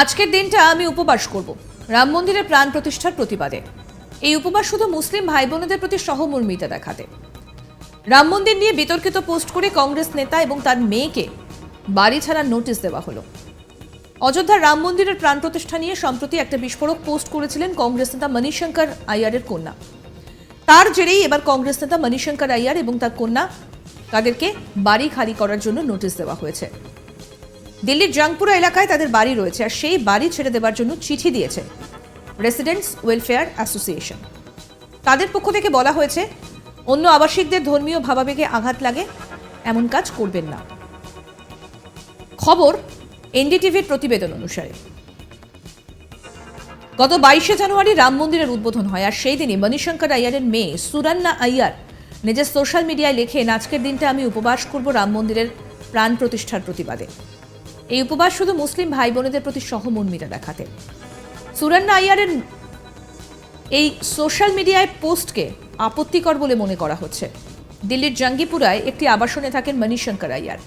আজকের দিনটা আমি উপবাস করব। রাম মন্দিরের প্রাণ প্রতিষ্ঠার প্রতিবাদে। এই উপবাস শুধু মুসলিম ভাই বোনেদের প্রতি সহমর্মিতা দেখাতে। রাম মন্দির নিয়ে বিতর্কিত পোস্ট করে কংগ্রেস নেতা এবং তার মেয়েকে বাড়ি ছাড়ার নোটিশ দেওয়া হলো। অযোধ্যার রাম মন্দিরের প্রাণ প্রতিষ্ঠা নিয়ে সম্প্রতি একটা বিস্ফোরক পোস্ট করেছিলেন কংগ্রেস নেতা মণিশঙ্কর আইয়ারের কন্যা। তার জেরেই এবার কংগ্রেস নেতা মণিশঙ্কর আইয়ার এবং তার কন্যা তাদেরকে বাড়ি খালি করার জন্য নোটিশ দেওয়া হয়েছে। দিল্লির জংপুরা এলাকায় তাদের বাড়ি রয়েছে আর সেই বাড়ি ছেড়ে দেওয়ার জন্য চিঠি দিয়েছে রেসিডেন্টস ওয়েলফেয়ার অ্যাসোসিয়েশন তাদের পক্ষ থেকে বলা হয়েছে, অন্য আবাসিকদের ধর্মীয় ভাবাবেগে আঘাত লাগে, এমন কাজ করবেন না। খবর, এনডিটিভির প্রতিবেদন অনুসারে। গত বাইশে জানুয়ারি রাম মন্দিরের উদ্বোধন হয় আর সেই দিনই মণিশঙ্কর আইয়ারের মেয়ে সুরান্না আইয়ার নিজের সোশ্যাল মিডিয়ায় লেখেন, আজকের দিনটা আমি উপবাস করব রাম মন্দিরের প্রাণ প্রতিষ্ঠার প্রতিবাদে। এই উপবাস শুধু মুসলিম ভাই বোনেদের প্রতি সহমর্মিতা দেখাতে। সুরান্না আইয়ারের এই সোশ্যাল মিডিয়ায় পোস্টকে আপত্তিকর বলে মনে করা হচ্ছে। দিল্লির জঙ্গিপুরায় একটি আবাসনে থাকেন মণিশঙ্কর আইয়ার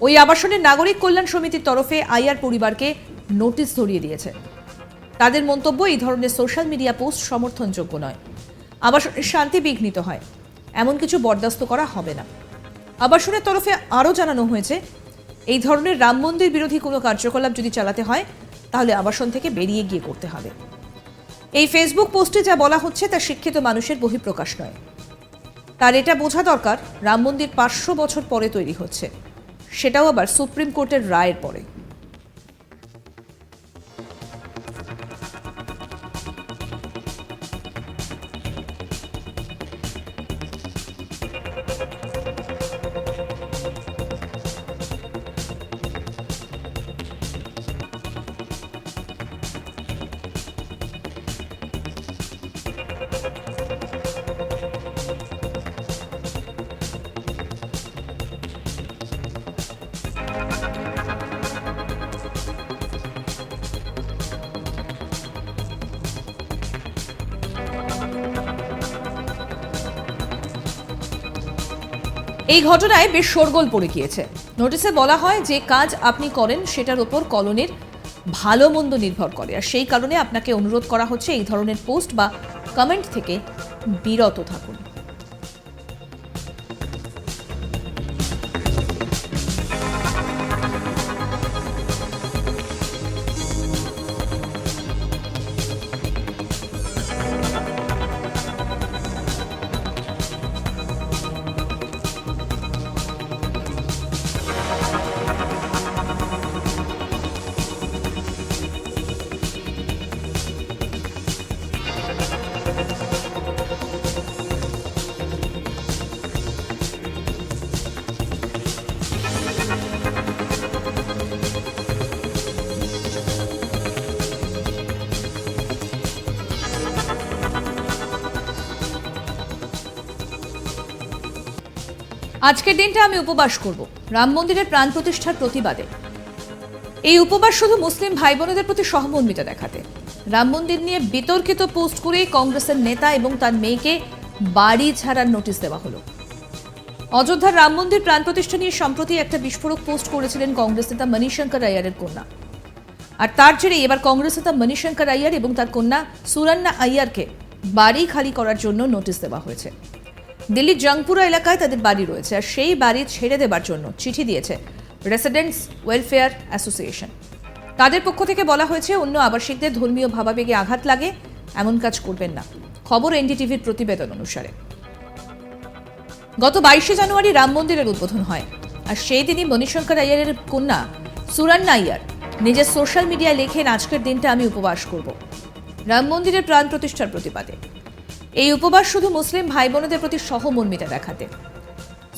ওই আবাসনের নাগরিক কল্যাণ সমিতির তরফে আইয়ার পরিবারকে নোটিশ ধরিয়ে দিয়েছে। তাদের মন্তব্য, এই ধরনের সোশ্যাল মিডিয়া পোস্ট সমর্থনযোগ্য নয়। আবাসনের শান্তি বিঘ্নিত হয়। এমন কিছু বরদাস্ত করা হবে না। আবাসনের তরফে আরও জানানো হয়েছে এই ধরনের রাম মন্দির বিরোধী কোনো কার্যকলাপ যদি চালাতে হয়, তাহলে আবাসন থেকে বেরিয়ে গিয়ে করতে হবে। এই ফেসবুক পোস্টে যা বলা হচ্ছে, তা শিক্ষিত মানুষের বহিঃপ্রকাশ নয়। তার এটা বোঝা দরকার, রাম মন্দির পাঁচশো বছর পরে তৈরি হচ্ছে। সেটাও আবার সুপ্রিম কোর্টের রায়ের পরে। এই ঘটনায় বেশ শোরগোল পড়ে গিয়েছে। নোটিসে বলা হয়, যে কাজ আপনি করেন সেটার ওপর কলোনির ভালো মন্দ নির্ভর করে। আর সেই কারণে আপনাকে অনুরোধ করা হচ্ছে এই ধরনের পোস্ট বা কমেন্ট থেকে বিরত থাকুন। আজকের দিনটা আমি উপবাস করব। রাম মন্দিরের প্রাণ প্রতিষ্ঠার প্রতিবাদে। এই উপবাস শুধু মুসলিম ভাই বোনেদের প্রতি সহমর্মিতা দেখাতে। রাম মন্দির নিয়ে বিতর্কিত পোস্ট করে কংগ্রেসের নেতা এবং তার মেয়েকে বাড়ি ছাড়ার নোটিশ দেওয়া হলো। অযোধ্যার রাম মন্দির প্রাণ প্রতিষ্ঠা নিয়ে সম্প্রতি একটা বিস্ফোরক পোস্ট করেছিলেন কংগ্রেস নেতা মণিশঙ্কর আইয়ারের কন্যা। আর তার জেরে এবার কংগ্রেস নেতা মণিশঙ্কর আইয়ার এবং তার কন্যা সুরান্না আইয়ারকে বাড়ি খালি করার জন্য নোটিশ দেওয়া হয়েছে। দিল্লির জংপুরা এলাকায় তাদের বাড়ি রয়েছে আর সেই বাড়ি ছেড়ে দেবার জন্য চিঠি দিয়েছে রেসিডেন্টস ওয়েলফেয়ার অ্যাসোসিয়েশন তাদের পক্ষ থেকে বলা হয়েছে, অন্য আবাসিকদের ধর্মীয় ভাবাবেগে আঘাত লাগে, এমন কাজ করবেন না। খবর এনডিটিভির প্রতিবেদন অনুসারে। গত বাইশে জানুয়ারি রাম মন্দিরের উদ্বোধন হয় আর সেই দিনই মণিশঙ্কর আইয়ারের কন্যা সুরান্না আইয়ার নিজের সোশ্যাল মিডিয়ায় লেখেন, আজকের দিনটা আমি উপবাস করব। রাম মন্দিরের প্রাণ প্রতিষ্ঠার প্রতিবাদে। এই উপবাস শুধু মুসলিম ভাই বোনেদের প্রতি সহমর্মিতা দেখাতে।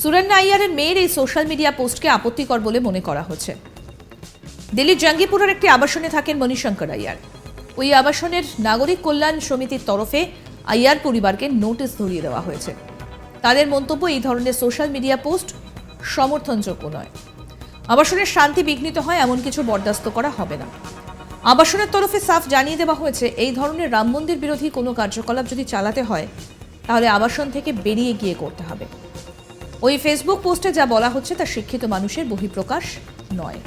সুরান্না আইয়ারের মেয়ের এই সোশ্যাল মিডিয়া পোস্টকে আপত্তিকর বলে মনে করা হচ্ছে। দিল্লির জাঙ্গিপুরের একটি আবাসনে থাকেন মণিশঙ্কর আইয়ার। ওই আবাসনের নাগরিক কল্যাণ সমিতির তরফে আইয়ার পরিবারকে নোটিশ ধরিয়ে দেওয়া হয়েছে। তাদের মন্তব্য এই ধরনের সোশ্যাল মিডিয়া পোস্ট সমর্থনযোগ্য নয়। আবাসনের শান্তি বিঘ্নিত হয় এমন কিছু বরদাস্ত করা হবে না। আবাসনের তরফে সাফ জানিয়ে দেওয়া হয়েছে, এই ধরনের রাম মন্দির বিরোধী কোনো কার্যকলাপ যদি চালাতে হয়, তাহলে আবাসন থেকে বেরিয়ে গিয়ে করতে হবে। ওই ফেসবুক পোস্টে যা বলা হচ্ছে তা শিক্ষিত মানুষের বহিঃপ্রকাশ নয়।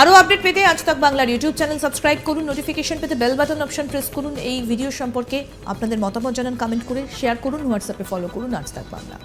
আরও আপডেট পেতে আজ তাক বাংলার ইউটিউব চ্যানেল সাবস্ক্রাইব করুন, নোটিফিকেশন পেতে বেল বাটন অপশন প্রেস করুন। এই ভিডিও সম্পর্কে আপনাদের মতামত জানান, কমেন্ট করে শেয়ার করুন, হোয়াটসঅ্যাপে ফলো করুন আজ তাক বাংলা।